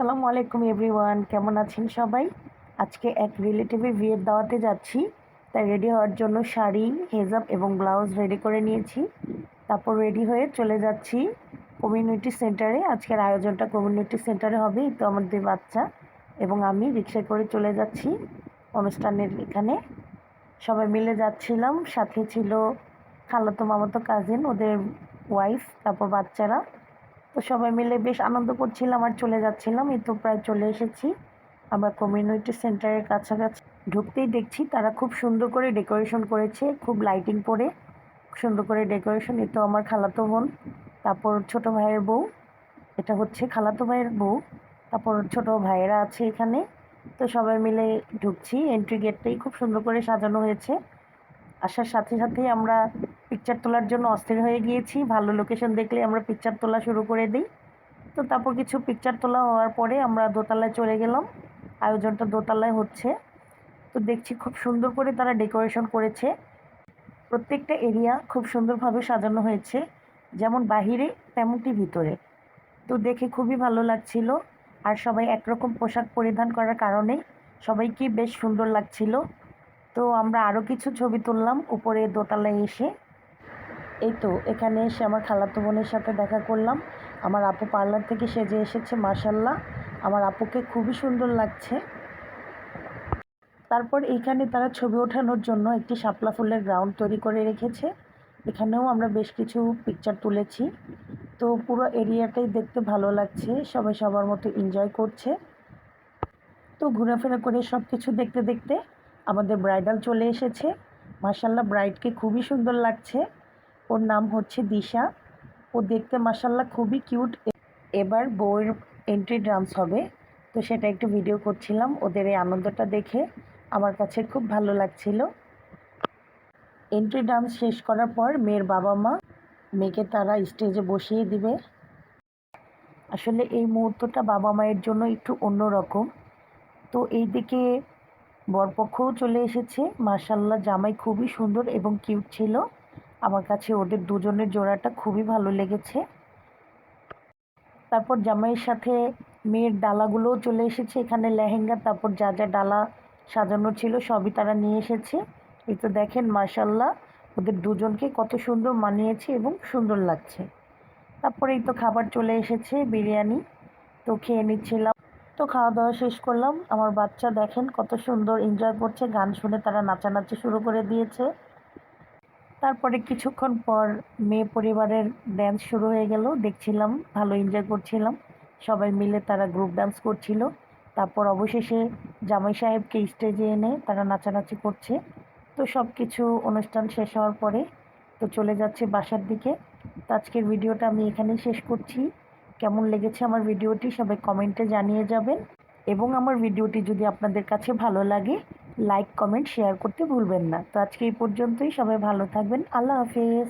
আসসালামু আলাইকুম এভরিওয়ান, কেমন আছেন সবাই? আজকে এক রিলেটিভের বিয়ের দাওয়াতে যাচ্ছি, তাই রেডি হওয়ার জন্য শাড়ি, হেজাব এবং ব্লাউজ রেডি করে নিয়েছি। তারপর রেডি হয়ে চলে যাচ্ছি কমিউনিটি সেন্টারে। আজকের আয়োজনটা কমিউনিটি সেন্টারে হবে তো আমাদের বাচ্চা এবং আমি রিক্সায় করে চলে যাচ্ছি অনুষ্ঠানের এখানে। সবাই মিলে যাচ্ছিলাম, সাথে ছিল খালাতো মামাতো কাজিন ওদের ওয়াইফ তারপর বাচ্চারা। তো সবাই মিলে বেশ আনন্দ করছিলাম আর চলে যাচ্ছিলাম। এই তো প্রায় চলে এসেছি। আমরা কমিউনিটি সেন্টারের কাছাকাছি ঢুকতেই দেখছি, তারা খুব সুন্দর করে ডেকোরেশন করেছে, খুব লাইটিং করে সুন্দর করে ডেকোরেশন এ তো আমার খালাতো বোন, তারপর ছোট ভাইয়ের বউ, এটা হচ্ছে খালাতো ভাইয়ের বউ, তারপর ছোট ভাইয়েরা আছে এখানে। তো সবাই মিলে ঢুকছি এন্ট্রি গেটটাই খুব সুন্দর করে সাজানো হয়েছে। আসার সাথে সাথেই আমরা পিকচার তোলার জন্য অস্থির হয়ে গিয়েছি। ভালো লোকেশন দেখলে আমরা পিকচার তোলা শুরু করে দিই। তো তারপর কিছু পিকচার তোলা হওয়ার পরে আমরা দোতলায় চলে গেলাম। আয়োজনটা দোতলায় হচ্ছে। তো দেখছি খুব সুন্দর করে তারা ডেকোরেশন করেছে। প্রত্যেকটা এরিয়া খুব সুন্দরভাবে সাজানো হয়েছে। যেমন বাহিরে, তেমনটি ভিতরে। তো দেখে খুবই ভালো লাগছিল। আর সবাই একরকম পোশাক পরিধান করার কারণে সবাইকে বেশ সুন্দর লাগছিল। তো আমরা আরও কিছু ছবি তুললাম, উপরে দোতলায় এসে। এই তো, এখানে এসে আমার খালাতো বোনের সাথে দেখা করলাম। আমার আপু পার্লার থেকে সেজে এসেছে মাসাল্লাহ আমার আপুকে খুবই সুন্দর লাগছে। তারপর এইখানে তারা ছবি ওঠানোর জন্য একটি শাপলা ফুলের গ্রাউন্ড তৈরি করে রেখেছে। এখানেও আমরা বেশ কিছু পিকচার তুলেছি। তো পুরো এরিয়াটাই দেখতে ভালো লাগছে, সবাই সবার মতো এনজয় করছে। তো ঘোরাফেরা করে সব কিছু দেখতে দেখতে আমাদের ব্রাইডাল চলে এসেছে। মাসাল্লাহ ব্রাইডকে খুবই সুন্দর লাগছে। ওর নাম হচ্ছে দিশা। ও দেখতে মাসাল্লাহ খুবই কিউট এবার বউয়ের এন্ট্রি ডান্স হবে। তো সেটা একটু ভিডিও করছিলাম। ওদের এই আনন্দটা দেখে আমার কাছে খুব ভালো লাগছিল। এন্ট্রি ডান্স শেষ করার পর মেয়ের বাবা মা মেয়েকে তারা স্টেজে বসিয়ে দিবে। আসলে এই মুহূর্তটা বাবা মায়ের জন্য একটু অন্যরকম। তো এই দিকে বরপক্ষও চলে এসেছে। মার্শাল্লাহ জামাই খুবই সুন্দর এবং কিউট ছিল। আমার কাছে ওদের দুজনের জোড়াটা খুবই ভালো লেগেছে। তারপর জামাইয়ের সাথে মেয়ের ডালাগুলোও চলে এসেছে। এখানে লেহেঙ্গা, তারপর যা যা ডালা সাজানো ছিল সবই তারা নিয়ে এসেছে। এই তো দেখেন মার্শাল্লাহ ওদের দুজনকে কত সুন্দর মানিয়েছে এবং সুন্দর লাগছে। তারপরে এই তো খাবার চলে এসেছে, বিরিয়ানি। তো খেয়ে নিচ্ছিলাম। তো খাওয়া দাওয়া শেষ করলাম। আমার বাচ্চা দেখেন কত সুন্দর এনজয় করছে, গান শুনে তারা নাচানাচি শুরু করে দিয়েছে। তারপরে কিছুক্ষণ পর মেয়ে পরিবারের ড্যান্স শুরু হয়ে গেল। দেখছিলাম, ভালো এনজয় করছিলাম। সবাই মিলে তারা গ্রুপ ডান্স করছিল। তারপর অবশেষে জামাই সাহেবকে স্টেজে এনে তারা নাচানাচি করছে। তো সব কিছু অনুষ্ঠান শেষ হওয়ার পরে তো চলে যাচ্ছে বাসার দিকে। তো আজকের ভিডিওটা আমি এখানেই শেষ করছি। কেমন লেগেছে আমার ভিডিওটি সবাই কমেন্টে জানিয়ে যাবেন। এবং আমার ভিডিওটি যদি আপনাদের কাছে ভালো লাগে লাইক কমেন্ট শেয়ার করতে ভুলবেন না। তো আজকে এই পর্যন্তই। সবাই ভালো থাকবেন। আল্লাহ হাফেজ।